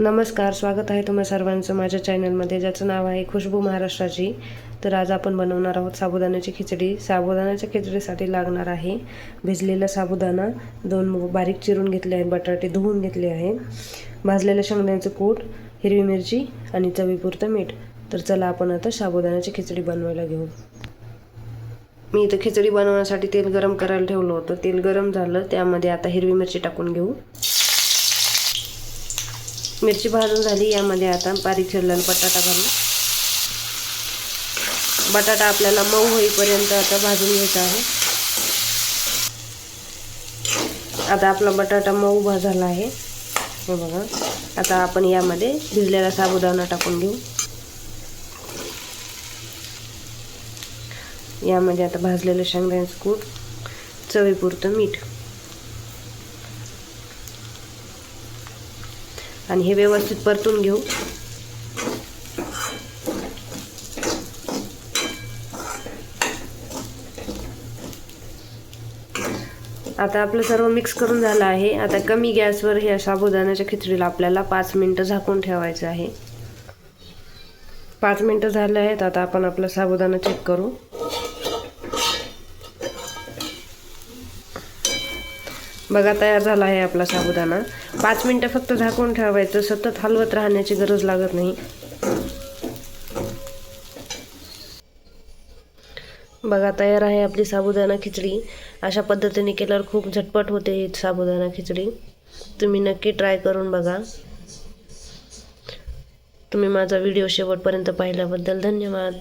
नमस्कार स्वागत आहे तुम्हा सर्वांचं माझ्या चॅनलमध्ये ज्याचं नाव आहे खुशबू महाराष्ट्राची. तर आज आपण बनवणार आहोत साबुदाण्याची खिचडी. साबुदाण्याच्या खिचडीसाठी लागणार आहे भिजलेला साबुदाणा. दोन बारीक चिरून घेतले आहेत बटाटे धुवून घेतले आहे. भाजलेल्या शेंगदाण्याचं कूट हिरवी मिरची आणि चवीपुरतं मीठ. तर चला आपण आता साबुदाण्याची खिचडी बनवायला घेऊ. मी इथं खिचडी बनवण्यासाठी तेल गरम करायला ठेवलं होतं. तेल गरम झालं त्यामध्ये आता हिरवी मिरची टाकून घेऊ. मिरची भाजून झाली यामध्ये आता बारीक चिरलेला बटाटा घालू बटाटा आपल्याला मऊ होईपर्यंत आता भाजून घ्यायचा आहे. आता आपला बटाटा मऊ भाजला झाला आहे. हे बघा आता आपण यामध्ये भिजलेला साबुदाणा टाकून घेऊ. यामध्ये आता भाजलेलं शेंगदाण्याचं कूट चवीपुरतं मीठ. आणि हे व्यवस्थित परतून घेऊ. आता आपलं सर्व मिक्स करून झालं आहे. आता कमी गॅसवर ह्या साबुदाण्याच्या खिचडीला आपल्याला पाच मिनटं झाकून ठेवायचं आहे. पाच मिनटं झाले आहेत. आता आपण आपलं साबुदाणा चेक करू. बघा तयार झाला आहे आपला साबुदाणा. पाच मिनटं फक्त झाकून ठेवायचं. सतत हलवत राहण्याची गरज लागत नाही. बघा तयार आहे आपली साबुदाणा खिचडी. अशा पद्धतीने केल्यावर खूप झटपट होते ही साबुदाणा खिचडी. तुम्ही नक्की ट्राय करून बघा. तुम्ही माझा व्हिडिओ शेवटपर्यंत पाहिल्याबद्दल धन्यवाद.